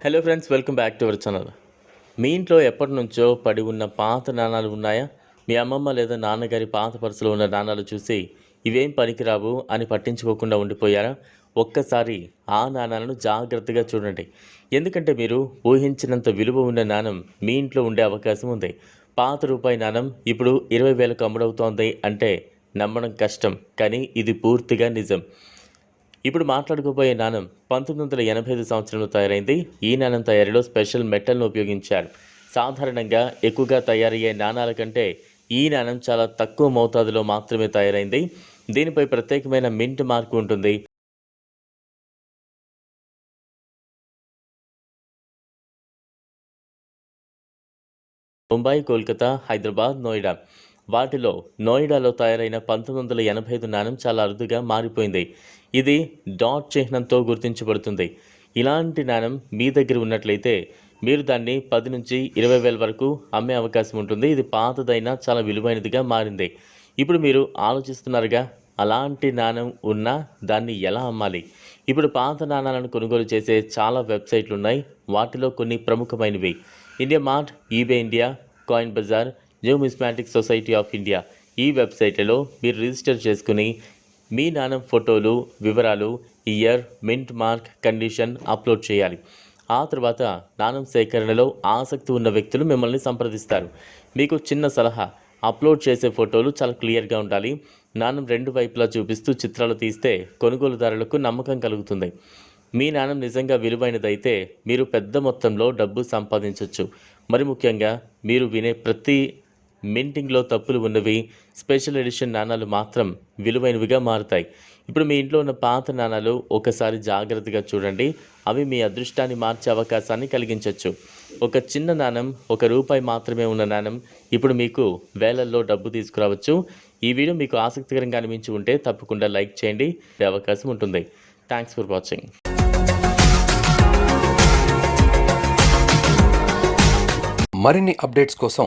Hello friends welcome back to our channel మీ ఇంట్లో ఎప్పటి నుంచో పడి ఉన్న పాత నాణాలు ఉన్నాయా? మీ అమ్మమ్మ లేదా నాన్నగారి పాత పరుసలో ఉన్న నాణాలు చూసి ఇవేం పనికిరావు అని పట్టించుకోకుండా ఉండిపోయారా? ఒక్కసారి ఆ నాణాలను జాగ్రత్తగా చూడండి. ఎందుకంటే మీరు ఊహించినంత విలువ ఉన్న నాణం మీ ఇంట్లో ఉండే అవకాశం ఉంది. పాత రూపాయి నాణం ఇప్పుడు ఇరవై వేలకు అమ్ముడవుతోంది అంటే నమ్మడం కష్టం కానీ ఇది పూర్తిగా నిజం. ఇప్పుడు మాట్లాడుకోబోయే నాణం పంతొమ్మిది వందల ఎనభై ఐదు సంవత్సరంలో తయారైంది. ఈ నాణం తయారీలో స్పెషల్ మెటల్ను ఉపయోగించారు. సాధారణంగా ఎక్కువగా తయారయ్యే నాణాల కంటే ఈ నాణం చాలా తక్కువ మోతాదులో మాత్రమే తయారైంది. దీనిపై ప్రత్యేకమైన మింట్ మార్క్ ఉంటుంది. ముంబై కోల్కతా హైదరాబాద్ నోయిడా. వాటిలో నోయిడాలో తయారైన పంతొమ్మిది వందల ఎనభై ఐదు నాణం చాలా అరుదుగా మారిపోయింది. ఇది డాట్ చిహ్నంతో గుర్తించబడుతుంది. ఇలాంటి నాణం మీ దగ్గర ఉన్నట్లయితే మీరు దాన్ని పది నుంచి ఇరవై వేల వరకు అమ్మే అవకాశం ఉంటుంది. ఇది పాతదైనా చాలా విలువైనదిగా మారింది. ఇప్పుడు మీరు ఆలోచిస్తున్నారుగా అలాంటి నాణం ఉన్నా దాన్ని ఎలా అమ్మాలి? ఇప్పుడు పాత నాణాలను కొనుగోలు చేసే చాలా వెబ్సైట్లు ఉన్నాయి వాటిలో కొన్ని ప్రముఖమైనవి. India Mart eBay India Coin Bazaar Numismatic Society of India ఈ వెబ్సైట్లలో మీరు రిజిస్టర్ చేసుకుని మీ నాణం ఫోటోలు వివరాలు year mint mark condition upload చేయాలి. ఆ తర్వాత నాణం సేకరణలో ఆసక్తి ఉన్న వ్యక్తులు మిమ్మల్ని సంప్రదిస్తారు. మీకు చిన్న సలహా అప్లోడ్ చేసే ఫోటోలు చాలా క్లియర్గా ఉండాలి. నాణం రెండు వైపులా చూపిస్తూ చిత్రాలు తీస్తే కొనుగోలుదారులకు నమ్మకం కలుగుతుంది. మీ నాణం నిజంగా విలువైనదైతే మీరు పెద్ద మొత్తంలో డబ్బు సంపాదించవచ్చు మరి ముఖ్యంగా మీరు వినే ప్రతి మింటింగ్లో తప్పులు ఉన్నవి స్పెషల్ ఎడిషన్ నాణాలు మాత్రం విలువైనవిగా మారుతాయి. ఇప్పుడు మీ ఇంట్లో ఉన్న పాత నాణాలు ఒకసారి జాగ్రత్తగా చూడండి. అవి మీ అదృష్టాన్ని మార్చే అవకాశాన్ని కలిగించవచ్చు ఒక చిన్న నాణం ఒక రూపాయి మాత్రమే ఉన్న నాణం ఇప్పుడు మీకు వేలల్లో డబ్బు తీసుకురావచ్చు. ఈ వీడియో మీకు ఆసక్తికరంగా అనిపించి ఉంటే తప్పకుండా లైక్ చేయండి. అవకాశం ఉంటుంది. థ్యాంక్స్ ఫర్ వాచింగ్ మరిన్ని అప్డేట్స్ కోసం